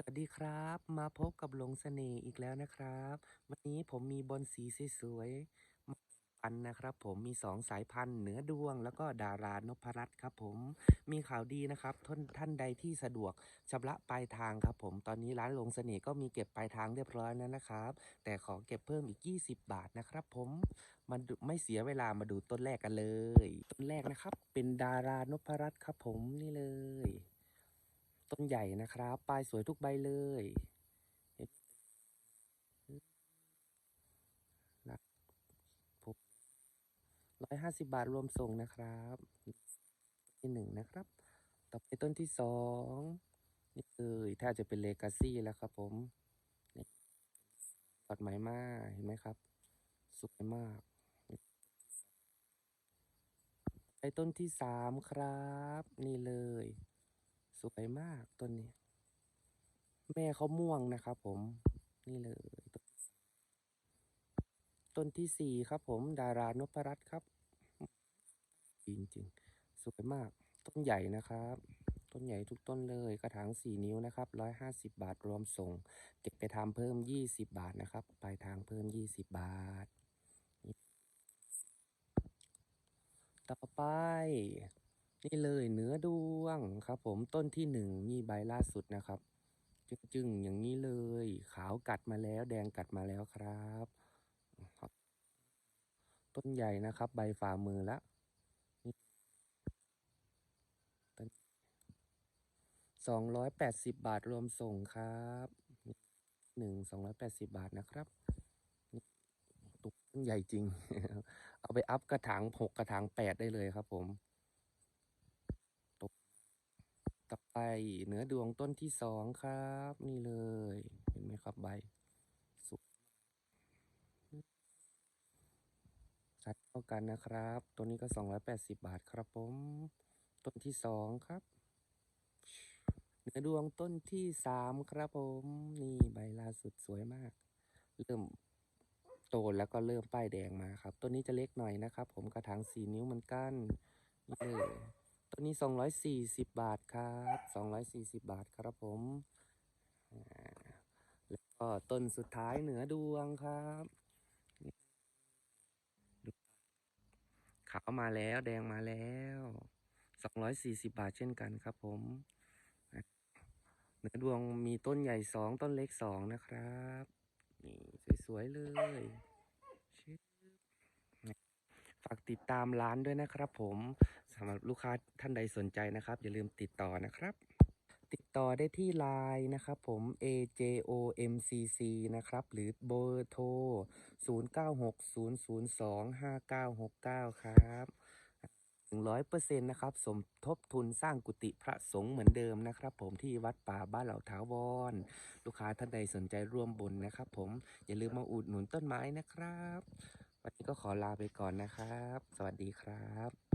สวัสดีครับ มาพบกับหลงเสน่ห์อีกแล้วนะครับ วันนี้ผมมีบอลสีสวยๆมาปันนะครับ ผมมี2สายพันธุ์เหนือดวง แล้วก็ดารานพรัตน์ครับ ผมมีข่าวดีนะครับท่านท่านใดที่สะดวกชำระปลายทางครับ ผมตอนนี้ร้านหลงเสน่ห์ก็มีเก็บปลายทางเรียบร้อยแล้วนะครับ แต่ขอเก็บเพิ่มอีก 20 บาทนะครับ ผมมาดูไม่เสียเวลามาดูต้นแรกกันเลย ต้นแรกนะครับ เป็นดารานพรัตน์ครับ ผมนี่เลย ต้นใหญ่นะครับปลายสวยทุกใบเลยหนะผมร้อยห้าสิบบาทรวมส่งนะครับที่หนึ่งนะครับ ต่อไปต้นที่สองนี่เลยถ้าจะเป็นเลกาซี่แล้วครับผมตัดไหมมากเห็นไหมครับ สวยมากไปต้นที่สามครับ นี่เลย สวยมากต้นนี้ แม่เขาม่วงนะครับผม นี่เลย ต้นที่สี่ครับผม ดารานพรัตน์ครับ จริงๆ สวยมาก ต้นใหญ่นะครับ ต้นใหญ่ทุกต้นเลย กระถางสี่นิ้วนะครับร้อยห้าสิบบาทรวมส่ง เก็บไปทำเพิ่มยี่สิบบาทนะครับ ปลายทางเพิ่มยี่สิบบาท ต่อไป นี่เลยเนื้อดวงครับ ผมต้นที่หนึ่งนี่ใบล่าสุดนะครับ จึงๆอย่างนี้เลย ขาวกัดมาแล้ว แดงกัดมาแล้วครับต้นใหญ่นะครับ ใบฝ่ามือละนี่สองร้อยแปดสิบบาทรวมส่งครับหนึ่งสองร้อยแปดสิบบาทนะครับตุกต้นใหญ่จริง เอาไปอัพกระถางหกกระถางแปดได้เลยครับผมตกต่อไป เนื้อดวงต้นที่สองครับ นี่เลย เห็นไหมครับใบสุกชัดเท่ากันนะครับ ตัวนี้ก็ 280 บาทครับผม ต้นที่สองครับ เนื้อดวงต้นที่สามครับผม นี่ใบล่าสุดสวยมาก เริ่มโตแล้วก็เริ่มป้ายแดงมาครับ ต้นนี้จะเล็กหน่อยนะครับ ผมกระถางสี่นิ้วเหมือนกันนี่เลย ต้นนี้ 240 บาทครับ240 บาทครับผมแล้วก็ต้นสุดท้ายเหนือดวงครับขาวมาแล้วแดงมาแล้ว240 บาทเช่นกันครับผมเนื้อดวงมีต้นใหญ่สองต้นเล็กสองนะครับ นี่สวยๆเลยฝากติดตามร้านด้วยนะครับผม สำหรับลูกค้าท่านใดสนใจนะครับ อย่าลืมติดต่อนะครับ ติดต่อได้ที่ไลน์นะครับผม AJOMCC นะครับ หรือเบอร์โทร 0960025969 ครับถึงร้อยเปอร์เซ็นต์นะครับ สมทบทุนสร้างกุฏิพระสงฆ์เหมือนเดิมนะครับ ผมที่วัดป่าบ้านเหล่าถาวร ลูกค้าท่านใดสนใจร่วมบุญนะครับ ผมอย่าลืมมาอุดหนุนต้นไม้นะครับ วันนี้ก็ขอลาไปก่อนนะครับ สวัสดีครับ